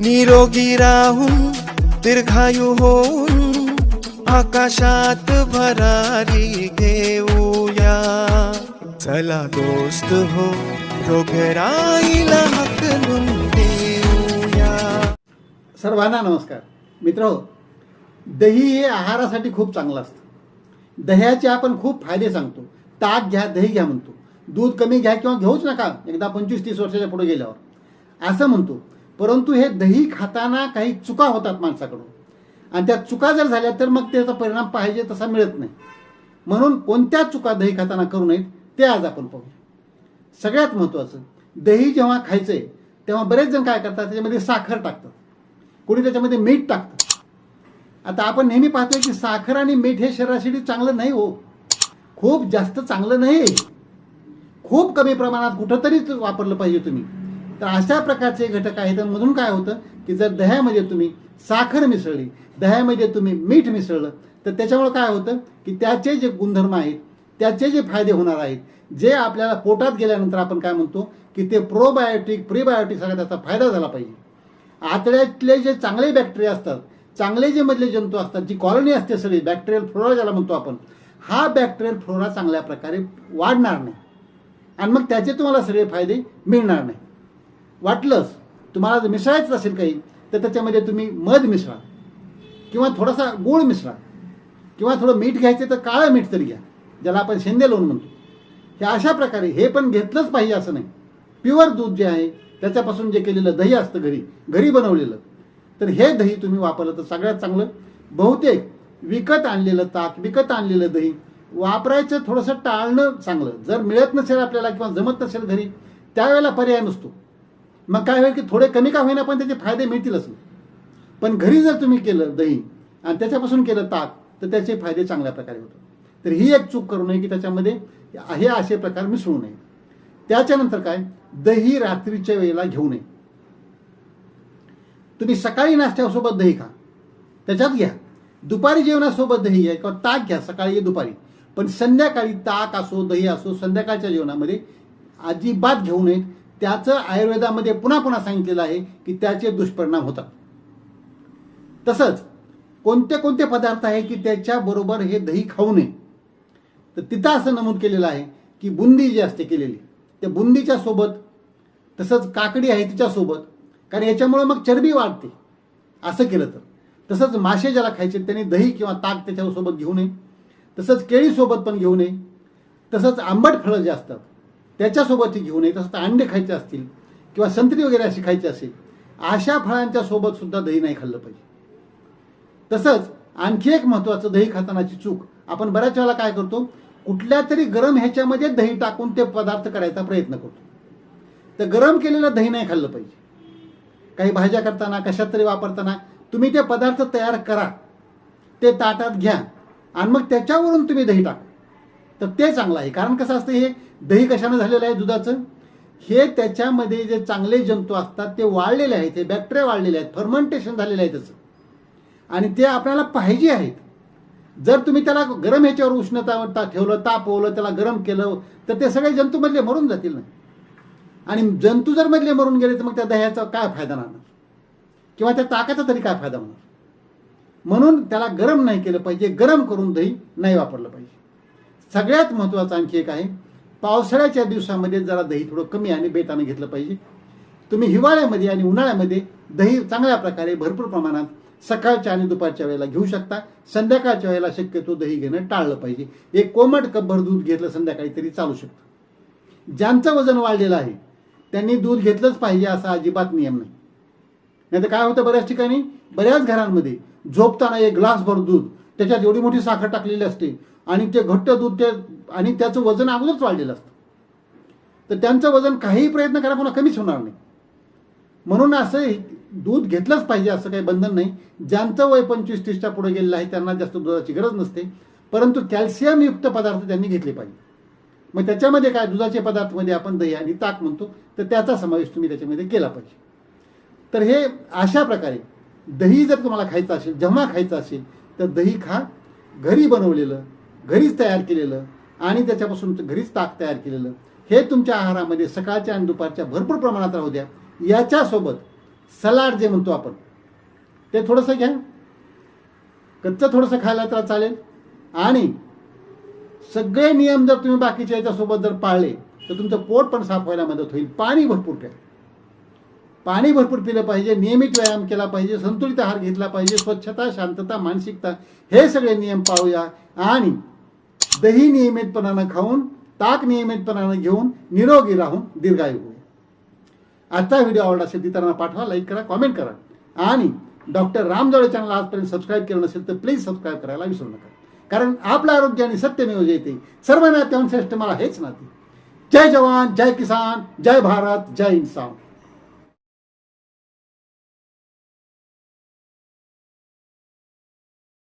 निरोगी राहून दीर्घायू होऊन आकाशात भरारी घेऊया. चला दोस्त हो रोगराईला हकलून देऊया. सर्वांना नमस्कार. मित्र हो, दही हे आहारासाठी खूप चांगलं असतं. दह्याचे आपण खूप फायदे सांगतो. ताक घ्या दही घ्या म्हणतो. दूध कमी घ्या किंवा घेऊच नका. एकदा पंचवीस तीस वर्षाच्या पुढे गेल्यावर. असं म्हणतो परंतु हे दही खाताना काही चुका होतात माणसाकडून. आणि त्या चुका जर झाल्या तर मग त्याचा परिणाम पाहिजे तसा मिळत नाही. म्हणून कोणत्या चुका दही खाताना करू नयेत ते आज आपण पाहूया. सगळ्यात महत्त्वाचं दही जेव्हा खायचंय तेव्हा बरेच जण काय करतात त्याच्यामध्ये साखर टाकतात. कोणी त्याच्यामध्ये मीठ टाकतं. आता आपण नेहमी पाहतोय की साखर आणि मीठ हे शरीरासाठी चांगलं नाही हो. खूप जास्त चांगलं नाही. खूप कमी प्रमाणात कुठंतरीच वापरलं पाहिजे तुम्ही. तर अशा प्रकारचे घटक आहेत म्हणून मधून काय होतं की जर दह्यामध्ये तुम्ही साखर मिसळली दह्यामध्ये तुम्ही मीठ मिसळलं तर त्याच्यामुळे काय होतं की त्याचे जे गुणधर्म आहेत त्याचे जे फायदे होणार आहेत जे आपल्याला पोटात गेल्यानंतर आपण काय म्हणतो की ते प्रोबायोटिक प्रीबायोटिक सगळा त्याचा फायदा झाला पाहिजे. आतड्यातले जे चांगले बॅक्टेरिया असतात चांगले जे मधले जंतू असतात जी कॉलनी असते सगळी बॅक्टेरियल फ्लोरा ज्याला म्हणतो आपण हा बॅक्टेरियल फ्लोरा चांगल्या प्रकारे वाढणार नाही. आणि मग त्याचे तुम्हाला सगळे फायदे मिळणार नाही. वाटलंच तुम्हाला जर मिसळायचं असेल काही तर त्याच्यामध्ये तुम्ही मध मिसळा. किंवा थोडासा गूळ मिसळा. किंवा थोडं मीठ घ्यायचं तर काळं मीठ तरी घ्या ज्याला आपण शेंदे लोण म्हणतो. हे अशा प्रकारे हे पण घेतलंच पाहिजे असं नाही. प्युअर दूध जे आहे त्याच्यापासून जे केलेलं दही असतं घरी घरी बनवलेलं तर हे दही तुम्ही वापरलं तर सगळ्यात चांगलं. बहुतेक विकत आणलेलं ताक विकत आणलेलं दही वापरायचं थोडंसं टाळणं चांगलं. जर मिळत नसेल आपल्याला किंवा जमत नसेल घरी त्यावेळेला पर्याय नसतो. मग काय होईल की थोडे कमी का होईना पण त्याचे फायदे मिळतीलच पण घरी जर तुम्ही केलं दही आणि त्याच्यापासून केलं ताक तर त्याचे फायदे चांगल्या प्रकारे होतात. तर ही एक चूक करू नये की त्याच्यामध्ये हे असे प्रकार मिसळू नये. त्याच्यानंतर काय? दही रात्रीच्या वेळेला घेऊ नये. तुम्ही सकाळी नाश्त्यासोबत दही खा. त्याच्यात घ्या. दुपारी जेवणासोबत दही घ्या किंवा ताक घ्या सकाळी दुपारी. पण संध्याकाळी ताक असो दही असो संध्याकाळच्या जेवणामध्ये अजिबात घेऊ नयेत. त्याचं आयुर्वेदामध्ये पुन्हा पुन्हा सांगितलेलं आहे की त्याचे दुष्परिणाम होतात. तसंच कोणते कोणते पदार्थ आहे की त्याच्याबरोबर हे दही खाऊ नये? तर तिथं असं नमूद केलेलं आहे की बुंदी जी असते केलेली त्या बुंदीच्या सोबत तसंच काकडी आहे तिच्यासोबत कारण याच्यामुळं मग चरबी वाढते. असं केलं तर. तसंच मासे ज्याला खायचे त्याने दही किंवा ताक त्याच्यासोबत घेऊ नये. तसंच केळीसोबत पण घेऊ नये. तसंच आंबट फळं जे असतात त्याच्यासोबतही घेऊ नये तसंच अंडे खायचे असतील किंवा संत्री वगैरे अशी खायची असेल अशा फळांच्या सोबत सुद्धा दही नाही खाल्लं पाहिजे. तसंच आणखी एक महत्त्वाचं दही खातानाची चूक आपण बऱ्याच वेळेला काय करतो कुठल्या तरी गरम ह्याच्यामध्ये दही टाकून ते पदार्थ करायचा प्रयत्न करतो. तर गरम केलेलं दही नाही खाल्लं पाहिजे. काही भाज्या करताना कशात तरी वापरताना तुम्ही ते पदार्थ तयार करा ते ताटात घ्या आणि मग त्याच्यावरून तुम्ही दही टाका. तर ते चांगलं आहे. कारण कसं असतं हे दही कशानं झालेलं आहे दुधाचं? हे त्याच्यामध्ये जे चांगले जंतू असतात ते वाळलेले आहेत हे बॅक्टेरिया वाढलेले आहेत फर्मंटेशन झालेलं आहे त्याचं. आणि ते आपल्याला पाहिजे आहेत. जर तुम्ही त्याला गरम ह्याच्यावर उष्णता ता- ठेवलं तापवलं त्याला गरम केलं तर ते सगळे जंतू मधले मरून जातील ना. आणि जंतू जर मधले मरून गेले तर मग त्या दह्याचा काय फायदा राहणार? किंवा त्या ताकाचा तरी काय फायदा होणार? म्हणून त्याला गरम नाही केलं पाहिजे. गरम करून दही नाही वापरलं पाहिजे. सगळ्यात महत्त्वाचं आणखी एक आहे पावसाळ्याच्या दिवसामध्ये जरा दही थोडं कमी आणि बेतानं घेतलं पाहिजे. तुम्ही हिवाळ्यामध्ये आणि उन्हाळ्यामध्ये दही चांगल्या प्रकारे भरपूर प्रमाणात सकाळच्या आणि दुपारच्या वेळेला घेऊ शकता. संध्याकाळच्या वेळेला शक्यतो दही घेणं टाळलं पाहिजे. एक कोमट कपभर दूध घेतलं संध्याकाळी तरी चालू शकतं. ज्यांचं वजन वाढलेलं आहे त्यांनी दूध घेतलंच पाहिजे असा अजिबात नियम नाही. नाही तर काय होतं बऱ्याच ठिकाणी? बऱ्याच घरांमध्ये झोपताना एक ग्लासभर दूध त्याच्यात एवढी मोठी साखर टाकलेली असते आणि ते घट्ट दूध ते आणि त्याचं वजन अगोदरच वाढलेलं असतं. तर त्यांचं वजन काहीही प्रयत्न करा पुन्हा कमीच होणार नाही. म्हणून असं दूध घेतलंच पाहिजे असं काही बंधन नाही. ज्यांचं वय पंचवीस तीसच्या पुढे गेलेलं आहे त्यांना जास्त दुधाची गरज नसते. परंतु कॅल्शियमयुक्त पदार्थ त्यांनी घेतले पाहिजे. मग त्याच्यामध्ये काय? दुधाचे पदार्थमध्ये आपण दही आणि ताक म्हणतो. तर त्याचा समावेश तुम्ही त्याच्यामध्ये केला पाहिजे. तर हे अशा प्रकारे दही जर तुम्हाला खायचं असेल जेव्हा खायचं असेल तर दही खा. घरी बनवलेलं घरीच तयार केलेलं आणि त्याच्यापासून घरीच ताक तयार केलेलं हे तुमच्या आहारामध्ये सकाळच्या आणि दुपारच्या भरपूर प्रमाणात राहू द्या. याच्यासोबत सलाड जे म्हणतो आपण ते थोडंसं घ्या. कच्चं थोडंसं खायला तर चालेल. आणि सगळे नियम जर तुम्ही बाकीच्या याच्यासोबत जर पाळले तर तुमचं पोट पण साफ व्हायला मदत होईल. पाणी भरपूर प्या. पाणी भरपूर पिलं पाहिजे नियमित व्यायाम केला पाहिजे संतुलित आहार घेतला पाहिजे स्वच्छता शांतता मानसिकता हे सगळे नियम पाळूया. आणि दही नियमितपणानं खाऊन ताक नियमितपणानं घेऊन निरोगी राहून दीर्घायू होईल. आजचा व्हिडिओ आवडला असेल इतरांना पाठवा लाईक करा कॉमेंट करा. आणि डॉक्टर रामजवळे चॅनल आजपर्यंत सबस्क्राईब केलं नसेल तर प्लीज सबस्क्राईब करायला विसरू नका. कारण आपलं आरोग्य आणि सत्यमेव जयते सर्व नात्याहून श्रेष्ठ मला हेच नाते जय जवान जय किसान जय भारत जय इन्सान